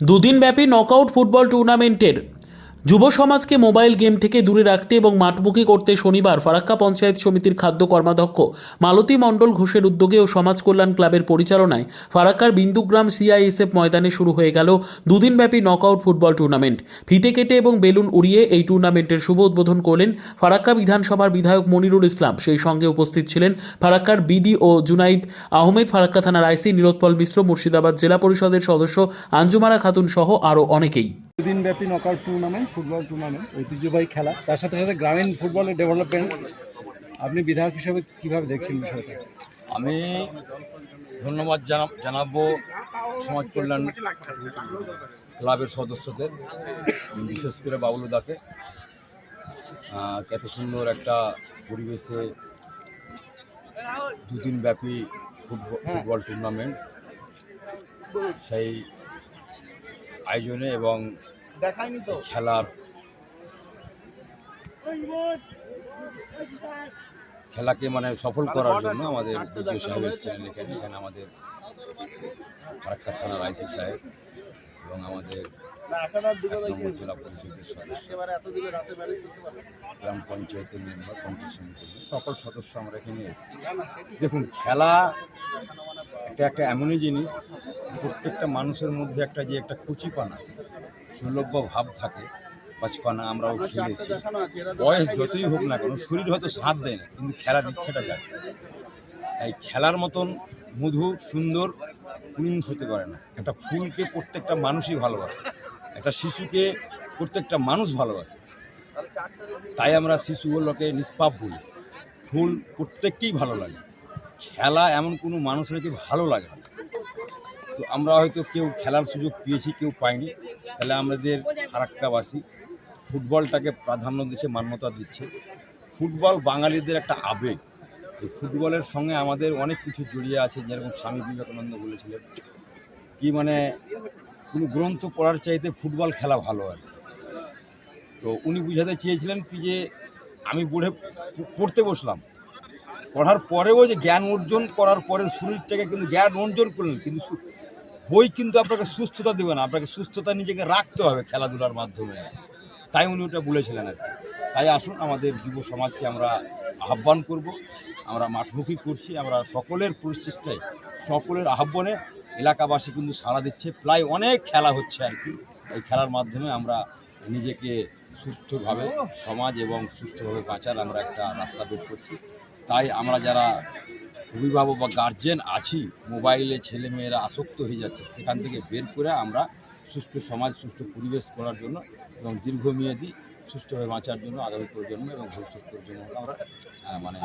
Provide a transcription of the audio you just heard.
দুদিনব্যাপী knockout football টুর্নামেন্টের যুব সমাজকে মোবাইল গেম থেকে দূরে রাখতে এবং মাঠমুখী করতে শনিবার ফারাক্কা পঞ্চায়েত সমিতির খাদ্য কর্মাধ্যক্ষ মালতী মণ্ডল ঘোষের উদ্যোগে ও সমাজ কল্যাণ ক্লাবের পরিচালনায় ফারাক্কার বিন্দুগ্রাম সিআইএসএফ ময়দানে শুরু হয়ে গেল দুদিনব্যাপী নকআউট ফুটবল টুর্নামেন্ট ফিতে কেটে এবং বেলুন উড়িয়ে এই টুর্নামেন্টের শুভ উদ্বোধন করলেন ফারাক্কা বিধানসভার বিধায়ক মনিরুল ইসলাম। সেই সঙ্গে উপস্থিত ছিলেন ফারাক্কার B D O Junaid Ahmed, Farakka থানার আইসি নিরোৎপল মিশ্র, মুর্শিদাবাদ জেলা পরিষদের সদস্য আঞ্জুমারা খাতুন সহ আরও অনেকেই। দুদিন ব্যাপী নকআউট টুর্নামেন্ট ফুটবল টুর্নামেন্ট ঐতিহ্যবাহী খেলা। তার সাথে সাথে গ্রামীণ ফুটবলের ডেভেলপমেন্ট আপনি বিধায়ক হিসেবে কীভাবে দেখছেন বিষয়টা? আমি ধন্যবাদ জানা জানাব সমাজ কল্যাণ ক্লাবের সদস্যদের বিশেষ করে বাবুলুদাকে এত সুন্দর একটা পরিবেশে দুদিন ব্যাপী ফুটবল ফুটবল টুর্নামেন্ট সেই আয়োজনে এবং খেলার খেলাকে মানে সফল করার জন্য আমাদের বিডিও সাহেব এখানে এখানে আমাদের ফারাক্কা থানার আইসি সাহেব এবং আমাদের জেলা পরিষদের সদস্য। গ্রাম পঞ্চায়েতের মেম্বার পঞ্চায়েত সমিতির সকল সদস্য আমরা এখানে এসেছি। দেখুন খেলা একটা একটা এমনই জিনিস প্রত্যেকটা মানুষের মধ্যে একটা যে একটা কুচিপানা সুলভ্য ভাব থাকে বাচপানা আমরাও খেলেছি। বয়স যতই হোক না কেন শরীর হয়তো সাথ দেয় না কিন্তু খেলার ইচ্ছাটা যায়। তাই খেলার মতন মধু সুন্দর পুরুষ হতে পারে না। একটা ফুলকে প্রত্যেকটা মানুষই ভালোবাসে একটা শিশুকে প্রত্যেকটা মানুষ ভালোবাসে। তাই আমরা শিশুগুলোকে নিষ্পাপ বলি। ফুল প্রত্যেককেই ভালো লাগে। খেলা এমন কোনো মানুষের কি ভালো লাগে না। তো আমরা হয়তো কেউ খেলার সুযোগ পেয়েছি কেউ পাইনি। তাহলে আমাদের ফারাক্কাবাসী ফুটবলটাকে প্রাধান্য দিচ্ছে, মান্যতা দিচ্ছে। ফুটবল বাঙালিদের একটা আবেগ। এই ফুটবলের সঙ্গে আমাদের অনেক কিছু জড়িয়ে আছে, যেরকম স্বামী বিবেকানন্দ বলেছিলেন কি মানে কোনো গ্রন্থ পড়ার চাইতে ফুটবল খেলা ভালো আর। তো উনি বুঝাতে চেয়েছিলেন কি যে আমি পড়ে, পড়তে বসলাম। পড়ার পরেও যে জ্ঞান অর্জন করার পরে শরীরটাকে কিন্তু জ্ঞান অর্জন করলেন, কিন্তু বই কিন্তু আপনাকে সুস্থতা দেবে না, আপনাকে সুস্থতা নিজেকে রাখতে হবে খেলাধুলার মাধ্যমে। তাই উনি ওটা বলেছিলেন আর তাই আসুন, আমাদের যুব সমাজকে আমরা আহ্বান করব, আমরা মাঠমুখী করছি, আমরা সকলের প্রচেষ্টায়, সকলের আহ্বানে এলাকাবাসী কিন্তু সাড়া দিচ্ছে। প্রায় অনেক খেলা হচ্ছে আর কি। এই খেলার মাধ্যমে আমরা নিজেকে সুষ্ঠুভাবে সমাজ এবং সুষ্ঠুভাবে বাঁচার আমরা একটা রাস্তা বের করছি। তাই আমরা যারা অভিভাবক বা গার্জেন আছি মোবাইলে ছেলেমেয়েরা আসক্ত হয়ে যাচ্ছে, সেখান থেকে বের করে আমরা সুষ্ঠু সমাজ সুষ্ঠু পরিবেশ করার জন্য এবং দীর্ঘমেয়াদী সুস্থভাবে বাঁচার জন্য আগামী প্রজন্ম এবং ভবিষ্যৎ প্রজন্মকে আমরা মানে